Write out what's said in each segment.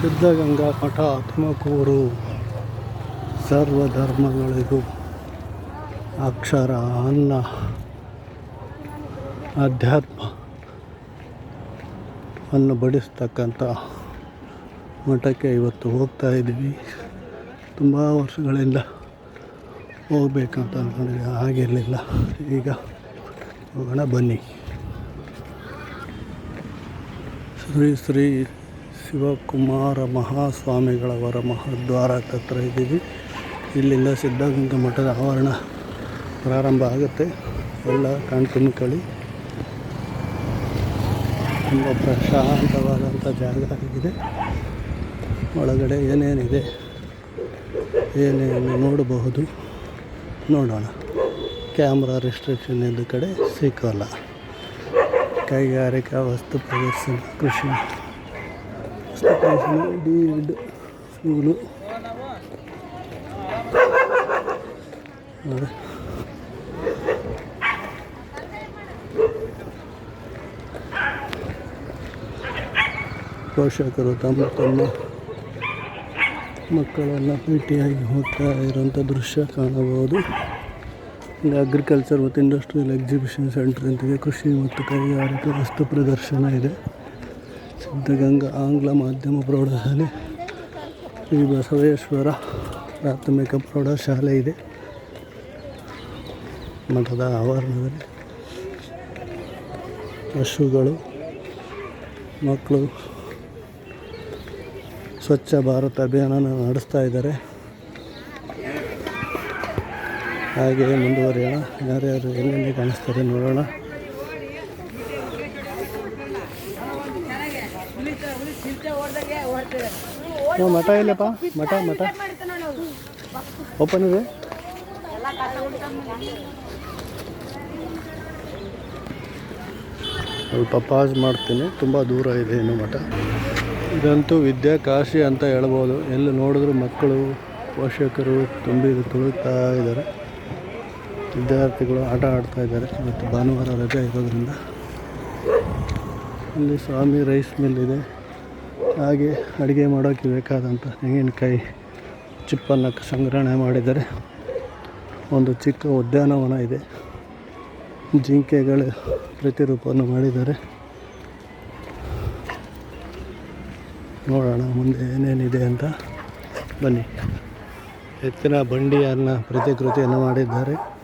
ಸಿದ್ಧಗಂಗಾ ಮಠ ತುಮಕೂರು ಸರ್ವಧರ್ಮಗಳಿಗೂ ಅಕ್ಷರ, ಅನ್ನ, ಅಧ್ಯಾತ್ಮ ಅನ್ನು ಬಡಿಸ್ತಕ್ಕಂಥ ಮಠಕ್ಕೆ ಇವತ್ತು ಹೋಗ್ತಾ ಇದ್ದೀವಿ. ತುಂಬ ವರ್ಷಗಳಿಂದ ಹೋಗ್ಬೇಕಂತ ಅಂದ್ಕೊಂಡಿದ್ದೆ ಆಗಿರಲಿಲ್ಲ. ಈಗ ಹೋಗೋಣ ಬನ್ನಿ. ಶ್ರೀ ಶ್ರೀ ಶಿವಕುಮಾರ ಮಹಾಸ್ವಾಮಿಗಳವರ ಮಹಾದ್ವಾರಕ್ಕೆ ಹತ್ರ ಇದ್ದೀವಿ. ಇಲ್ಲಿಂದ ಸಿದ್ಧಗಂಗಾ ಮಠದ ಆವರಣ ಪ್ರಾರಂಭ ಆಗುತ್ತೆ. ಎಲ್ಲ ಕಣ್ತುಂಬಿಕೊಳ್ಳಿ ತುಂಬ ಪ್ರಶಾಂತವಾದಂಥ ಜಾಗ ಆಗಿದೆ. ಒಳಗಡೆ ಏನೇನಿದೆ, ಏನೇನು ನೋಡಬಹುದು ನೋಡೋಣ. ಕ್ಯಾಮ್ರಾ ರಿಸ್ಟ್ರಿಕ್ಷನ್ ಇದ್ದ ಕಡೆ ಸಿಕ್ಕಲ್ಲ ಕೈಗಾರಿಕಾ ವಸ್ತು ಪ್ರದರ್ಶನ ಕೃಷಿ. ಸ್ಕೂಲು. ಪೋಷಕರು ತಮ್ಮ ತಮ್ಮ ಮಕ್ಕಳೆಲ್ಲ ಭೇಟಿಯಾಗಿ ಹೋಗ್ತಾ ಇರೋಂಥ ದೃಶ್ಯ ಕಾಣಬಹುದು ಅಗ್ರಿಕಲ್ಚರ್ ಮತ್ತು ಇಂಡಸ್ಟ್ರಿಯಲ್ ಎಕ್ಸಿಬಿಷನ್ ಸೆಂಟರ್ ಅಂತಿದೆ ಕೃಷಿ ಮತ್ತು ಕೈಗಾರಿಕಾ ವಸ್ತು ಪ್ರದರ್ಶನ ಇದೆ ಸಿದ್ಧಗಂಗಾ ಆಂಗ್ಲ ಮಾಧ್ಯಮ ಪ್ರೌಢಶಾಲೆ, ಶ್ರೀ ಬಸವೇಶ್ವರ ಪ್ರಾಥಮಿಕ ಪ್ರೌಢಶಾಲೆ ಇದೆ. ಮಠದ ಆವರಣದಲ್ಲಿ ಹಸುಗಳು ಮಕ್ಕಳು ಸ್ವಚ್ಛ ಭಾರತ ಅಭಿಯಾನ ನಡೆಸ್ತಾ ಇದ್ದಾರೆ. ಹಾಗೆಯೇ ಮುಂದುವರಿಯೋಣ. ಯಾರ್ಯಾರು ಎಲ್ಲೆಲ್ಲಿ ಕಾಣಿಸ್ತಾರೆ ನೋಡೋಣ. ಓ, ಮಠ ಇಲ್ಲಪ್ಪ? ಮಠ ಮಠ? ಓಪನ್ ಇದೆ? ಸ್ವಲ್ಪ ಪಾಸ್ ಮಾಡ್ತೀನಿ. ತುಂಬ ದೂರ ಇದೆ ಇನ್ನು ಮಠ. ಇದಂತೂ ವಿದ್ಯಾಕಾಶಿ ಅಂತ ಹೇಳ್ಬೋದು. ಎಲ್ಲಿ ನೋಡಿದ್ರು ಮಕ್ಕಳು ಪೋಷಕರು ತುಂಬಿ ತುಳುಕ್ತಾ ಇದ್ದಾರೆ. ವಿದ್ಯಾರ್ಥಿಗಳು ಆಟ ಆಡ್ತಾ ಇದ್ದಾರೆ ಮತ್ತು ಭಾನುವಾರ ರಜೆ ಇರೋದ್ರಿಂದ. ಇಲ್ಲಿ ಸ್ವಾಮಿ ರೈಸ್ ಮಿಲ್ ಇದೆ. ಹಾಗೆ ಅಡುಗೆ ಮಾಡೋಕ್ಕೆ ಬೇಕಾದಂಥ ತೆಂಗಿನಕಾಯಿ ಚಿಪ್ಪನ್ನು ಸಂಗ್ರಹಣೆ ಮಾಡಿದ್ದಾರೆ. ಒಂದು ಚಿಕ್ಕ ಉದ್ಯಾನವನ ಇದೆ. ಜಿಂಕೆಗಳ ಪ್ರತಿರೂಪವನ್ನು ಮಾಡಿದ್ದಾರೆ. ನೋಡೋಣ ಮುಂದೆ ಏನೇನಿದೆ ಅಂತ. ಬನ್ನಿ. ಎತ್ತಿನ ಬಂಡಿಯನ್ನು ಪ್ರತಿಕೃತಿಯನ್ನು ಮಾಡಿದ್ದಾರೆ.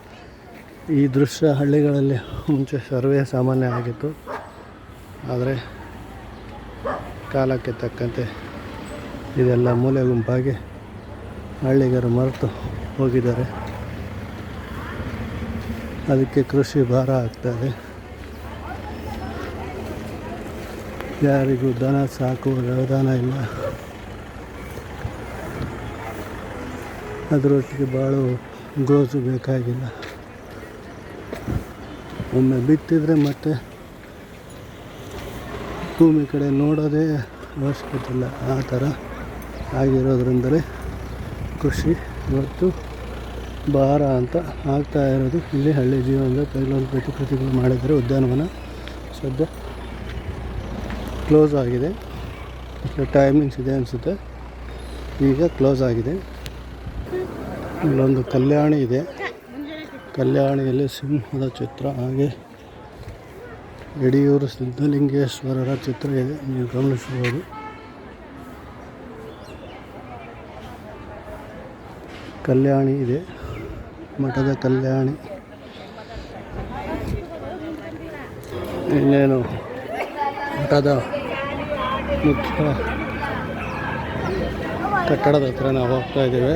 ಈ ದೃಶ್ಯ ಹಳ್ಳಿಗಳಲ್ಲಿ ಮುಂಚೆ ಸರ್ವೇ ಸಾಮಾನ್ಯ ಆಗಿತ್ತು. ಆದರೆ ಕಾಲಕ್ಕೆ ತಕ್ಕಂತೆ ಇದೆಲ್ಲ ಮೂಲೆ ಗುಂಪಾಗಿ ಹಳ್ಳಿಗರು ಮರೆತು ಹೋಗಿದ್ದಾರೆ. ಅದಕ್ಕೆ ಕೃಷಿ ಭಾರ ಆಗ್ತದೆ ಯಾರಿಗೂ ದನ ಸಾಕುವ ವ್ಯವಧಾನ ಇಲ್ಲ. ಅದರೊಟ್ಟಿಗೆ ಭಾಳ ಗೋಸು ಬೇಕಾಗಿಲ್ಲ. ಒಮ್ಮೆ ಬಿತ್ತಿದರೆ ಮತ್ತೆ ಭೂಮಿ ಕಡೆ ನೋಡೋದೇ ಅವಶ್ಯಕತೆ ಇಲ್ಲ ಆ ಥರ ಆಗಿರೋದ್ರಿಂದಲೇ ಕೃಷಿ ಇವತ್ತು ಭಾರ ಅಂತ ಆಗ್ತಾ ಇರೋದು. ಇಲ್ಲಿ ಹಳ್ಳಿ ಜೀವನದ ಕೆಲವೊಂದು ಪ್ರತಿಕೃತಿಗಳು ಮಾಡಿದರೆ ಉದ್ಯಾನವನ ಸದ್ಯ ಕ್ಲೋಸ್ ಆಗಿದೆ. ಟೈಮಿಂಗ್ಸ್ ಇದೆ ಅನಿಸುತ್ತೆ. ಈಗ ಕ್ಲೋಸ್ ಆಗಿದೆ. ಇಲ್ಲೊಂದು ಕಲ್ಯಾಣಿ ಇದೆ. ಕಲ್ಯಾಣಿಯಲ್ಲಿ ಸಿಂಹದ ಚಿತ್ರ ಹಾಗೆ ಯಡಿಯೂರು ಸಿದ್ಧಲಿಂಗೇಶ್ವರರ ಚಿತ್ರ ಇದೆ. ನೀವು ಗಮನಿಸಬಹುದು. ಕಲ್ಯಾಣಿ ಇದೆ. ಮಠದ ಕಲ್ಯಾಣಿ. ಇನ್ನೇನು? ಮಠದ ಮುಖ್ಯ ಕಟ್ಟಡದ ಹತ್ರ ನಾವು ಹೋಗ್ತಾ ಇದ್ದೇವೆ.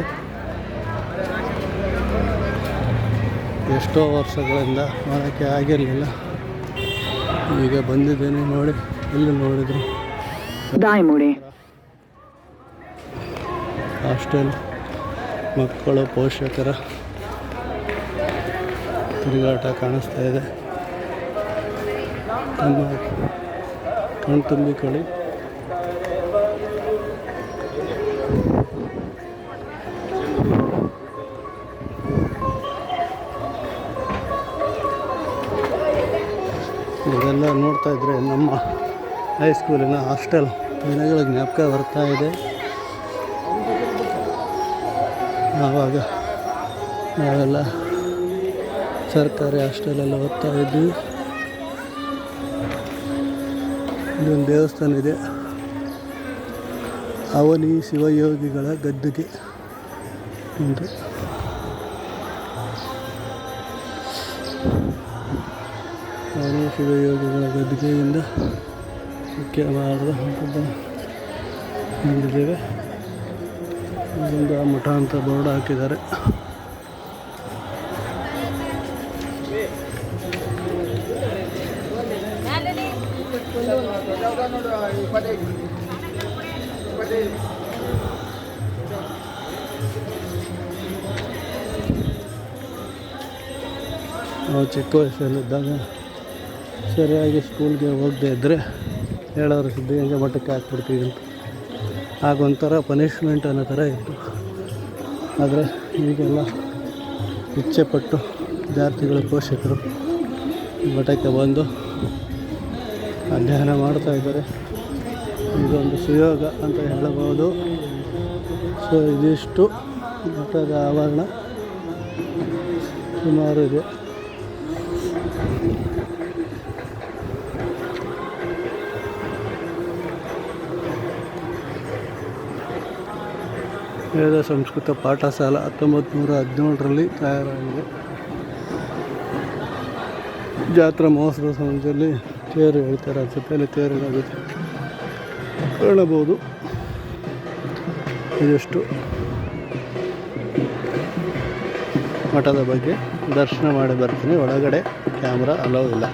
ಎಷ್ಟೋ ವರ್ಷಗಳಿಂದ ಮಾಡೋಕ್ಕೆ ಆಗಿರಲಿಲ್ಲ. ಈಗ ಬಂದಿದ್ದೇನೆ ನೋಡಿ ಎಲ್ಲಿ ನೋಡಿದ್ರು Daimure. ಹಾಸ್ಟೆಲ್ ಮಕ್ಕಳು ಪೋಷಕರ ತಿರುಗಾಟ ಕಾಣಿಸ್ತಾ ಇದೆ ನಮ್ಮ ಕಣ್ ನೋಡ್ತಾ ಇದ್ರೆ ನಮ್ಮ ಹೈಸ್ಕೂಲಿನ ಹಾಸ್ಟೆಲ್ ದಿನಗಳ ಜ್ಞಾಪಕ ಬರ್ತಾ ಇದೆ. ಆವಾಗ ನಾವೆಲ್ಲ ಸರ್ಕಾರಿ ಹಾಸ್ಟೆಲೆಲ್ಲ ಓದ್ತಾ ಇದ್ವಿ. ಇಲ್ಲೊಂದು ದೇವಸ್ಥಾನ ಇದೆ. ಅವನಿ ಶಿವಯೋಗಿಗಳ ಗದ್ದುಗೆ. ಅಂತ ಅವನಿ ಶಿವಯೋಗಿಗಳ ಗದ್ದುಗೆಯಿಂದ ಮುಖ್ಯವಾದ ಹೊಂದಿದ್ದೇವೆ ಇಲ್ಲೊಂದು ಮಠ ಅಂತ ಬೋರ್ಡ್ ಹಾಕಿದ್ದಾರೆ. ನಾವು ಚಿಕ್ಕ ವಯಸ್ಸಲ್ಲಿದ್ದಾಗ ಸರಿಯಾಗಿ ಸ್ಕೂಲ್ಗೆ ಹೋಗದೆ ಇದ್ದರೆ ಹೇಳೋರು ಸುದ್ದಿ ಹಂಗೆ ಮಟ್ಟಕ್ಕೆ ಹಾಕ್ಬಿಡ್ತೀವಿ ಆಗ ಒಂಥರ ಪನಿಷ್ಮೆಂಟ್ ಅನ್ನೋ ಥರ ಇತ್ತು. ಆದರೆ ಈಗೆಲ್ಲ ಇಚ್ಛೆಪಟ್ಟು ವಿದ್ಯಾರ್ಥಿಗಳು, ಪೋಷಕರು ಮಠಕ್ಕೆ ಬಂದು ಅಧ್ಯಯನ ಮಾಡ್ತಾ ಇದ್ದಾರೆ. ಇದೊಂದು ಸುಯೋಗ ಅಂತ ಹೇಳಬಹುದು. ಸೊ ಇದಿಷ್ಟು ಮಠದ ಆವರಣ ಸುಮಾರು ಇದೆ. ವೇದ ಸಂಸ್ಕೃತ ಪಾಠಶಾಲ ಹತ್ತೊಂಬತ್ತು ನೂರ ಹದಿನೇಳರಲ್ಲಿ ತಯಾರಾಗಿದೆ. ಜಾತ್ರಾ ಮಹೋತ್ಸವ ಸಮಯದಲ್ಲಿ ತೇರು ಹೇಳ್ತಾರೆ, ಅನ್ಸುತ್ತೆ. ಅಲ್ಲಿ ತೇರು ಹೇಳಬಹುದು. ಇದಷ್ಟು. ಮಠದ ಬಗ್ಗೆ ದರ್ಶನ ಮಾಡಿ ಬರ್ತೀನಿ. ಒಳಗಡೆ ಕ್ಯಾಮ್ರಾ ಅಲೋ ಇಲ್ಲ.